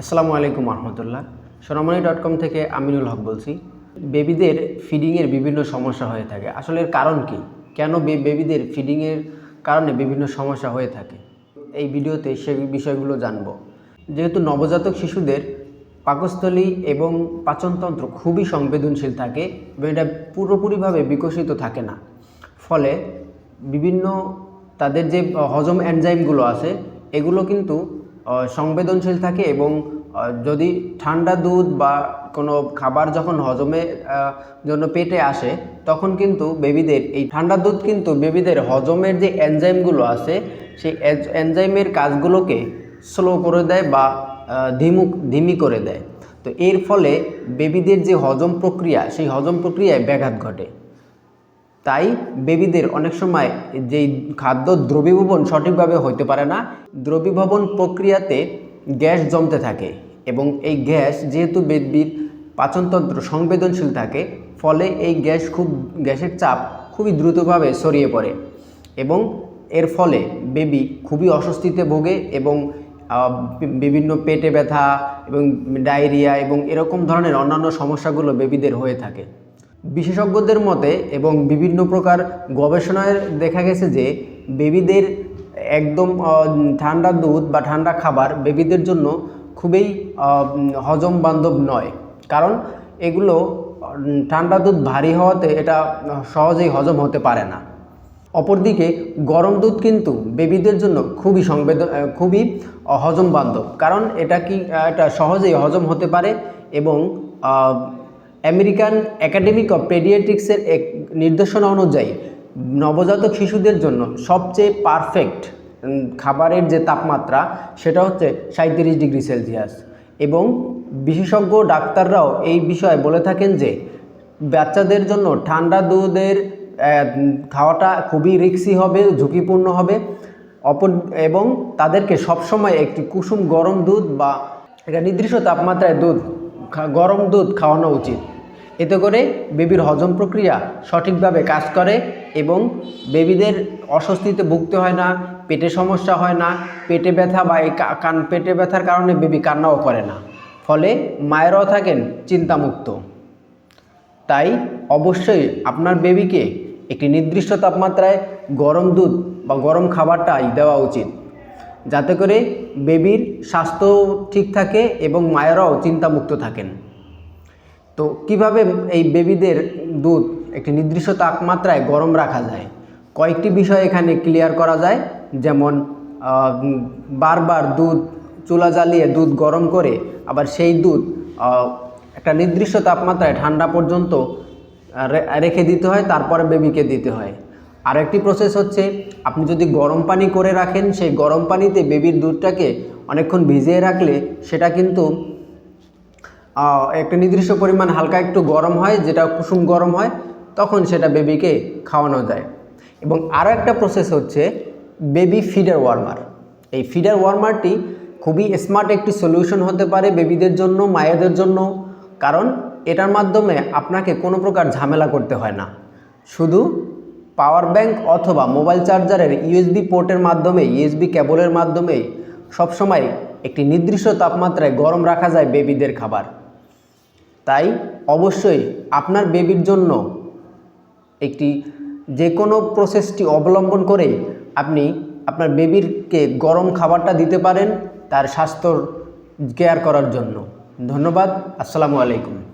আসসালামু আলাইকুম রহমতুল্লাহ সোনামণি dot com থেকে আমিনুল হক বলছি। বেবিদের ফিডিংয়ের বিভিন্ন সমস্যা হয়ে থাকে। আসলে এর কারণ কি? কেন বেবিদের ফিডিংয়ের কারণে বিভিন্ন সমস্যা হয়ে থাকে? এই ভিডিওতে সে বিষয়গুলো জানব। যেহেতু নবজাতক শিশুদের পাকস্থলী এবং পাচনতন্ত্র খুবই সংবেদনশীল থাকে এবং এটা পুরোপুরিভাবে বিকশিত থাকে না। ফলে বিভিন্ন তাদের যে হজম এনজাইমগুলো আছে, এগুলো কিন্তু সংবেদনশীল থাকে এবং যদি ঠান্ডা দুধ বা কোনো খাবার যখন হজমে জন্য পেটে আসে, তখন কিন্তু বেবিদের এই ঠান্ডা দুধ কিন্তু বেবিদের হজমের যে এনজাইমগুলো আছে, সেই এনজাইমের কাজগুলোকে স্লো করে দেয় বা ধিমুক ধিমি করে দেয়। তো এর ফলে বেবিদের যে হজম প্রক্রিয়া, সেই হজম প্রক্রিয়ায় ব্যাঘাত ঘটে। তাই বেবিদের অনেক সময় যেই খাদ্য দ্রবীভবন সঠিকভাবে হইতে পারে না, দ্রবীভবন প্রক্রিয়াতে গ্যাস জমতে থাকে এবং এই গ্যাস যেহেতু বেবির পাচনতন্ত্র সংবেদনশীল থাকে, ফলে এই গ্যাস খুব, গ্যাসের চাপ খুবই দ্রুতভাবে ছড়িয়ে পড়ে এবং এর ফলে বেবি খুবই অস্বস্তিতে ভোগে এবং বিভিন্ন পেটে ব্যথা এবং ডায়রিয়া এবং এরকম ধরনের অন্যান্য সমস্যাগুলো বেবিদের হয়ে থাকে। বিশেষজ্ঞদের মতে এবং বিভিন্ন প্রকার গবেষণায় দেখা গেছে যে বেবিদের একদম ঠান্ডা দুধ বা ঠান্ডা খাবার বেবিদের জন্য খুবই হজম বান্ধব নয়। কারণ এগুলো, ঠান্ডা দুধ ভারী হওয়াতে এটা সহজেই হজম হতে পারে না। অপরদিকে গরম দুধ কিন্তু বেবিদের জন্য খুবই সংবেদন খুবই হজম বান্ধব। কারণ এটা কি, এটা সহজেই হজম হতে পারে এবং আমেরিকান একাডেমিক অফ পেডিয়াট্রিক্সের এক নির্দেশনা অনুযায়ী নবজাতক শিশুদের জন্য সবচেয়ে পারফেক্ট খাবারের যে তাপমাত্রা, সেটা হচ্ছে সাঁত্রিশ ডিগ্রি সেলসিয়াস। এবং বিশেষজ্ঞ ডাক্তাররাও এই বিষয়ে বলে থাকেন যে, বাচ্চাদের জন্য ঠান্ডা দুধের খাওয়াটা খুবই রিক্সি হবে, ঝুঁকিপূর্ণ হবে। অপর, এবং তাদেরকে সবসময় একটি কুসুম গরম দুধ বা একটা নির্দিষ্ট তাপমাত্রায় দুধ গরম দুধ খাওয়ানো উচিত। এতে করে বেবির হজম প্রক্রিয়া সঠিকভাবে কাজ করে এবং বেবিদের অস্বস্তিতে ভুগতে হয় না, পেটে সমস্যা হয় না, পেটে ব্যথা বা এই কান, পেটে ব্যথার কারণে বেবি কান্নাও করে না। ফলে মায়েরাও থাকেন চিন্তামুক্ত। তাই অবশ্যই আপনার বেবিকে একটি নির্দিষ্ট তাপমাত্রায় গরম দুধ বা গরম খাবারটাই দেওয়া উচিত। যাতে করে বেবির স্বাস্থ্য ঠিক থাকে এবং মায়েরাও চিন্তামুক্ত থাকেন। তো কীভাবে এই বেবিদের দুধ একটি নির্দিষ্ট তাপমাত্রায় গরম রাখা যায়? কয়েকটি বিষয় এখানে ক্লিয়ার করা যায়। যেমন বারবার দুধ চুলা জ্বালিয়ে দুধ গরম করে, আবার সেই দুধ একটা নির্দিষ্ট তাপমাত্রায় ঠান্ডা পর্যন্ত রেখে দিতে হয়, তারপরে বেবিকে দিতে হয়। আরেকটি প্রসেস হচ্ছে, আপনি যদি গরম পানি করে রাখেন, সেই গরম পানিতে বেবির দুধটাকে অনেকক্ষণ ভিজিয়ে রাখলে, সেটা কিন্তু একটা নির্দিষ্ট পরিমাণ হালকা একটু গরম হয়, যেটা কুসুম গরম হয়, তখন সেটা বেবিকে খাওয়ানো যায়। এবং আরও একটা প্রসেস হচ্ছে বেবি ফিডার ওয়ার্মার এই ফিডার ওয়ার্মারটি খুবই স্মার্ট একটি সলিউশন হতে পারে বেবিদের জন্য, মায়েদের জন্য। কারণ এটার মাধ্যমে আপনাকে কোনো প্রকার ঝামেলা করতে হয় না। শুধু পাওয়ার ব্যাংক অথবা মোবাইল চার্জারের ইউএসবি পোর্টের মাধ্যমে ইউএসবি কেবলের মাধ্যমে সবসময় একটি নির্দিষ্ট তাপমাত্রায় গরম রাখা যায় বেবিদের খাবার। তাই অবশ্যই আপনার বেবির জন্য একটি যে কোনো প্রসেসটি অবলম্বন করে আপনি আপনার বেবিরকে গরম খাবারটা দিতে পারেন তার স্বাস্থ্যর কেয়ার করার জন্য। ধন্যবাদ, আসসালামু আলাইকুম।